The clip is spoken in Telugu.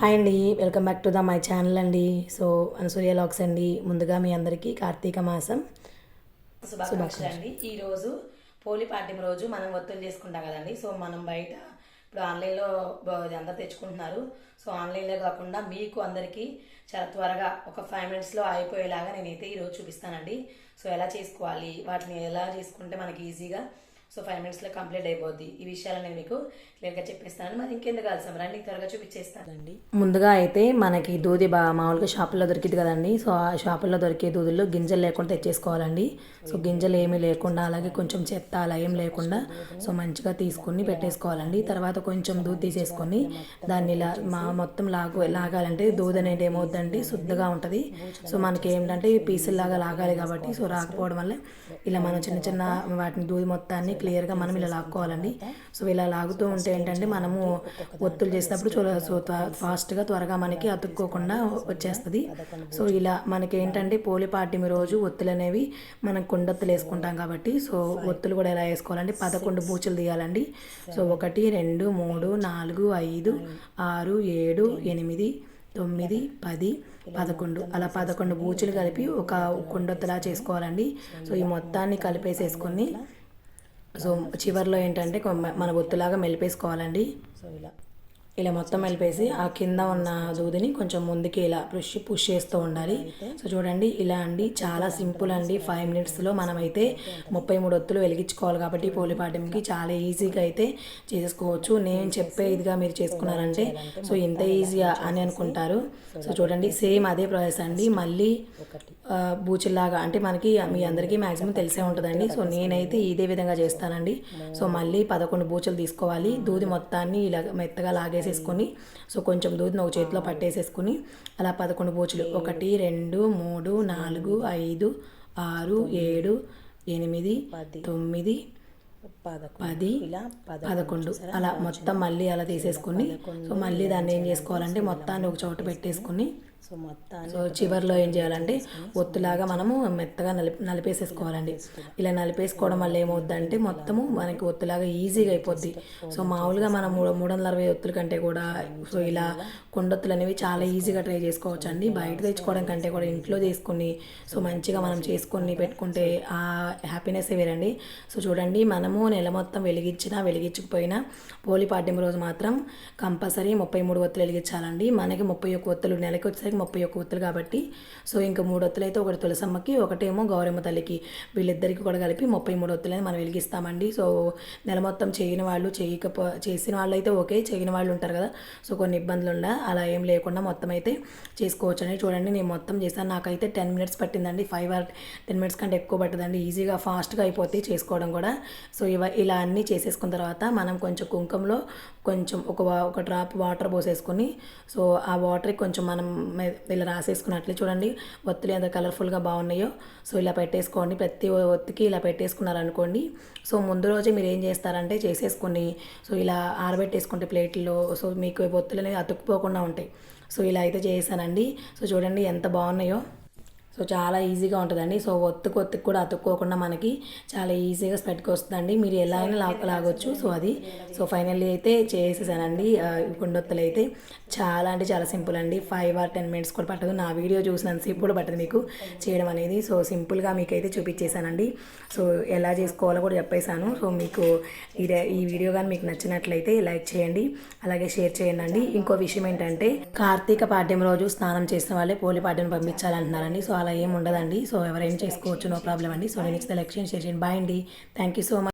హాయ్ అండి welcome back to the my channel అండి. సో అనసూయ లాక్స్ అండి. ముందుగా మీ అందరికీ కార్తీక మాసం శుభాకాంక్షలు అండి. ఈ రోజు పోలి పాడ్యం రోజు మనం ఒత్తులు చేసుకుంటాం కదండి. సో మనం బయట ఇప్పుడు ఆన్లైన్లో అందరూ అందరు తెచ్చుకుంటున్నారు. సో ఆన్లైన్లో కాకుండా మీకు అందరికీ చాలా త్వరగా ఒక ఫైవ్ మినిట్స్లో అయిపోయేలాగా నేనైతే ఈరోజు చూపిస్తానండి. సో ఎలా చేసుకోవాలి? వాటిని ఎలా చేసుకుంటే మనకి ఈజీగా సో ఫైవ్ మినిట్స్లో కంప్లీట్ అయిపోద్ది. ఈ విషయాలు నేను మీకు క్లియర్గా చెప్పేస్తాను. మరి ఇంకెందుకు ఆలస్యం? రండి త్వరగా చూపించేస్తానండి ముందుగా అయితే మనకి దూది బా మామూలుగా షాపుల్లో దొరికింది కదండి. సో ఆ షాపుల్లో దొరికే దూదుల్లో గింజలు లేకుండా తెచ్చేసుకోవాలండి. సో గింజలు ఏమీ లేకుండా అలాగే కొంచెం చెత్త అలా ఏం లేకుండా సో మంచిగా తీసుకుని పెట్టేసుకోవాలండి. తర్వాత కొంచెం దూది తీసేసుకొని దాన్ని ఇలా మా మొత్తం లాగు లాగాలంటే దూది అనేది ఏమవుద్దండి శుద్ధగా ఉంటుంది. సో మనకి ఏంటంటే పీసుల్లాగా లాగాలి కాబట్టి సో రాకపోవడం వల్ల ఇలా మనం చిన్న చిన్న వాటిని దూది మొత్తాన్ని క్లియర్గా మనం ఇలా లాక్కోవాలండి. సో ఇలా లాగుతూ ఉంటే ఏంటంటే మనము ఒత్తులు చేసినప్పుడు చూ సో ఫాస్ట్గా త్వరగా మనకి అతుక్కోకుండా వచ్చేస్తుంది. సో ఇలా మనకి ఏంటంటే పోలి రోజు ఒత్తులు అనేవి మనం కుండొత్తులు వేసుకుంటాం కాబట్టి సో ఒత్తులు కూడా ఎలా వేసుకోవాలంటే పదకొండు బూచులు తీయాలండి. సో ఒకటి రెండు మూడు నాలుగు ఐదు ఆరు ఏడు ఎనిమిది తొమ్మిది పది పదకొండు. అలా పదకొండు బూచులు కలిపి ఒక కుండొత్తులా చేసుకోవాలండి. సో ఈ మొత్తాన్ని కలిపేసేసుకొని సో చివర్లో ఏంటంటే కొ- మన ఒత్తులాగా మెలిపేసుకోవాలండి. సో ఇలా ఇలా మొత్తం మెలిపేసి ఆ కింద ఉన్న దూదిని కొంచెం ముందుకి ఇలా పుష్ పుష్ చేస్తూ ఉండాలి. సో చూడండి ఇలా అండి. చాలా సింపుల్ అండి. ఫైవ్ మినిట్స్లో మనమైతే ముప్పై మూడు ఒత్తులు వెలిగించుకోవాలి కాబట్టి పోలిపాటంకి చాలా ఈజీగా అయితే చేసుకోవచ్చు నేను చెప్పే ఇదిగా మీరు చేసుకున్నారంటే సో ఇంత ఈజీగా అని అనుకుంటారు. సో చూడండి సేమ్ అదే ప్రాసెస్ అండి. మళ్ళీ ఆ, బూచిల్లాగా. అంటే మనకి మీ అందరికీ మ్యాక్సిమం తెలిసే ఉంటుందండి. సో నేనైతే ఇదే విధంగా చేస్తానండి. సో మళ్ళీ పదకొండు బూచులు తీసుకోవాలి. దూది మొత్తాన్ని ఇలా మెత్తగా లాగేసేసుకొని సో కొంచెం దూదిని ఒక చేతిలో పట్టేసేసుకుని అలా పదకొండు బూచులు. ఒకటి రెండు మూడు నాలుగు ఐదు ఆరు ఏడు ఎనిమిది తొమ్మిది పదకొండు. పది ఇలా పద పదకొండు. అలా మొత్తం మళ్ళీ అలా తీసేసుకుని సో మళ్ళీ దాన్ని ఏం చేసుకోవాలంటే మొత్తాన్ని ఒక చోట పెట్టేసుకుని సో మొత్తాన్ని సో చివర్లో ఏం చేయాలంటే ఒత్తులాగా మనము మెత్తగా నలిపి నలిపేసేసుకోవాలండి. ఇలా నలిపేసుకోవడం వల్ల ఏమవుద్దంటే మొత్తము మనకి ఒత్తులాగా ఈజీగా అయిపోద్ది. సో మామూలుగా మనం మూడు మూడు వందల అరవై ఒత్తుల కంటే కూడా సో ఇలా కొండొత్తులు అనేవి చాలా ఈజీగా ట్రై చేసుకోవచ్చు అండి బయట తెచ్చుకోవడం కంటే కూడా ఇంట్లో చేసుకుని సో మంచిగా మనం చేసుకొని పెట్టుకుంటే ఆ హ్యాపీనెస్ వేరండి. సో చూడండి మనము నెల మొత్తం వెలిగించినా వెలిగించకపోయినా పోలి పాడ్యం రోజు మాత్రం కంపల్సరీ ముప్పై మూడు ఒత్తులు వెలిగించాలండి. మనకి ముప్పై ఒక్క ఒత్తులు నెలకి వచ్చేసరికి ముప్పై ఒక్క ఒత్తులు కాబట్టి. సో ఇంకా మూడు ఒత్తులు అయితే ఒకటి తులసమ్మకి ఒకటేమో గౌరమ్మ తల్లికి. వీళ్ళిద్దరికి కూడా కలిపి ముప్పై మూడు ఒత్తులు అనేది మనం వెలిగిస్తామండి. సో నెల మొత్తం చేయని వాళ్ళు చేయకపో చేసిన వాళ్ళు అయితే ఓకే చేయని వాళ్ళు ఉంటారు కదా. సో కొన్ని ఇబ్బందులు ఉండ అలా ఏం లేకుండా మొత్తం అయితే చేసుకోవచ్చు అండి. చూడండి నేను మొత్తం చేశాను. నాకైతే టెన్ మినిట్స్ పట్టిందండి. ఫైవ్ ఆర్ టెన్ మినిట్స్ కంటే ఎక్కువ పట్టదండి. ఈజీగా ఫాస్ట్గా అయిపోతాయి చేసుకోవడం కూడా. సో ఇవ ఇలా అన్నీ చేసేసుకున్న తర్వాత మనం కొంచెం కుంకంలో కొంచెం ఒక ఒక డ్రాప్ వాటర్ పోసేసుకొని సో ఆ వాటర్కి కొంచెం మనం ఇలా రాసేసుకున్నట్లే చూడండి. ఒత్తులు ఎంత కలర్ఫుల్గా బాగున్నాయో. సో ఇలా పెట్టేసుకోండి. ప్రతి ఒత్తికి ఇలా పెట్టేసుకున్నారనుకోండి. సో ముందు రోజే మీరు ఏం చేస్తారంటే చేసేసుకొని సో ఇలా ఆరబెట్టేసుకుంటే ప్లేట్లో సో మీకు ఒత్తులు అనేవి అతుక్కుపోకుండా ఉంటాయి. సో ఇలా అయితే చేశానండి. సో చూడండి ఎంత బాగున్నాయో. సో చాలా ఈజీగా ఉంటుందండి. సో ఒత్తుకు ఒత్తుకు కూడా అతుక్కోకుండా మనకి చాలా ఈజీగా స్ప్రెడ్కి వస్తుందండి. మీరు ఎలా అయినా లాగ లాగొచ్చు. సో అది. సో ఫైనల్లీ అయితే చేసేసానండి. కుండొత్తులు అయితే చాలా అంటే చాలా సింపుల్ అండి. ఫైవ్ ఆర్ టెన్ మినిట్స్ కూడా పట్టదు. నా వీడియో చూసినంతసేపు కూడా పట్టదు మీకు చేయడం అనేది. సో సింపుల్గా మీకు అయితే చూపించేశానండి సో ఎలా చేసుకోవాలో కూడా చెప్పేశాను. సో మీకు ఇదే ఈ వీడియో కానీ మీకు నచ్చినట్లయితే లైక్ చేయండి. అలాగే షేర్ చేయండి అండి ఇంకో విషయం ఏంటంటే కార్తీక పాడ్యం రోజు స్నానం చేసిన వాళ్ళే పోలి పాడ్యం పంపించాలంటున్నారండి. సో అలా ఏం ఉండదండి. సో ఎవరైనా చేసుకోవచ్చు నో ప్రాబ్లం అండి. సో నేను నెక్స్ట్ ఎలక్షన్ షేర్ చేయండి. బాయ్ అండి. Thank you so much